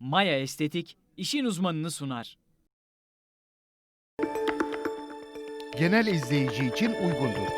Maya Estetik işin uzmanını sunar. genel izleyici için uygundur.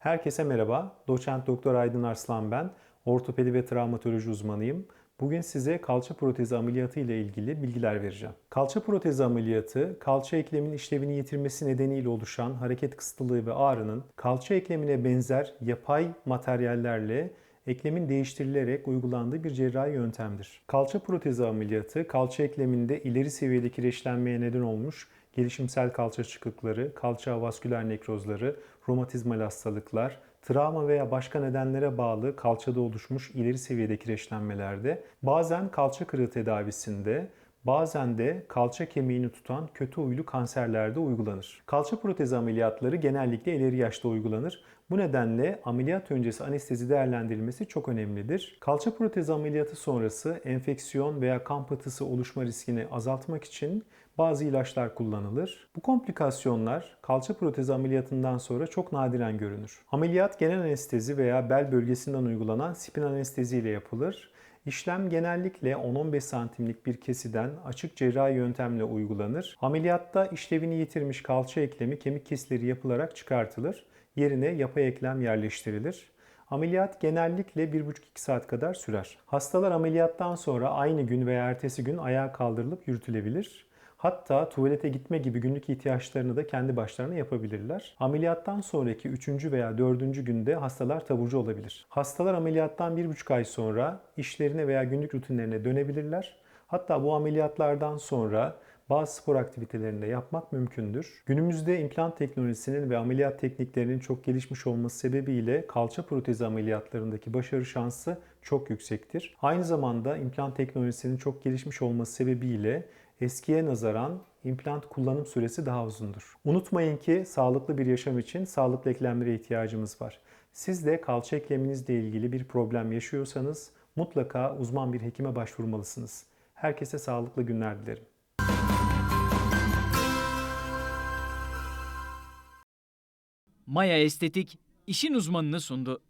Herkese merhaba. Doçent Doktor Aydın Arslan ben. Ortopedi ve travmatoloji uzmanıyım. Bugün size kalça protezi ameliyatı ile ilgili bilgiler vereceğim. Kalça protezi ameliyatı, kalça eklemin işlevini yitirmesi nedeniyle oluşan hareket kısıtlılığı ve ağrının kalça eklemine benzer yapay materyallerle eklemin değiştirilerek uygulandığı bir cerrahi yöntemdir. Kalça protezi ameliyatı, kalça ekleminde ileri seviyede kireçlenmeye neden olmuş gelişimsel kalça çıkıkları, kalça vasküler nekrozları, romatizmal hastalıklar, travma veya başka nedenlere bağlı kalçada oluşmuş ileri seviyede kireçlenmelerde, bazen kalça kırığı tedavisinde, bazen de kalça kemiğini tutan kötü huylu kanserlerde uygulanır. Kalça protezi ameliyatları genellikle ileri yaşta uygulanır. Bu nedenle ameliyat öncesi anestezi değerlendirilmesi çok önemlidir. Kalça protezi ameliyatı sonrası enfeksiyon veya kan pıhtısı oluşma riskini azaltmak için bazı ilaçlar kullanılır. Bu komplikasyonlar kalça protezi ameliyatından sonra çok nadiren görünür. Ameliyat genel anestezi veya bel bölgesinden uygulanan spin anestezi ile yapılır. İşlem genellikle 10-15 santimlik bir kesiden açık cerrahi yöntemle uygulanır. Ameliyatta işlevini yitirmiş kalça eklemi kemik kesileri yapılarak çıkartılır. Yerine yapay eklem yerleştirilir. Ameliyat genellikle 1,5-2 saat kadar sürer. Hastalar ameliyattan sonra aynı gün veya ertesi gün ayağa kaldırılıp yürütülebilir. Hatta tuvalete gitme gibi günlük ihtiyaçlarını da kendi başlarına yapabilirler. Ameliyattan sonraki 3. veya 4. günde hastalar taburcu olabilir. Hastalar ameliyattan 1,5 ay sonra işlerine veya günlük rutinlerine dönebilirler. Hatta bu ameliyatlardan sonra bazı spor aktivitelerini yapmak mümkündür. Günümüzde implant teknolojisinin ve ameliyat tekniklerinin çok gelişmiş olması sebebiyle kalça protezi ameliyatlarındaki başarı şansı çok yüksektir. Aynı zamanda implant teknolojisinin çok gelişmiş olması sebebiyle eskiye nazaran implant kullanım süresi daha uzundur. Unutmayın ki sağlıklı bir yaşam için sağlıklı eklemlere ihtiyacımız var. Siz de kalça ekleminizle ilgili bir problem yaşıyorsanız mutlaka uzman bir hekime başvurmalısınız. Herkese sağlıklı günler dilerim. Maya Estetik işin uzmanını sundu.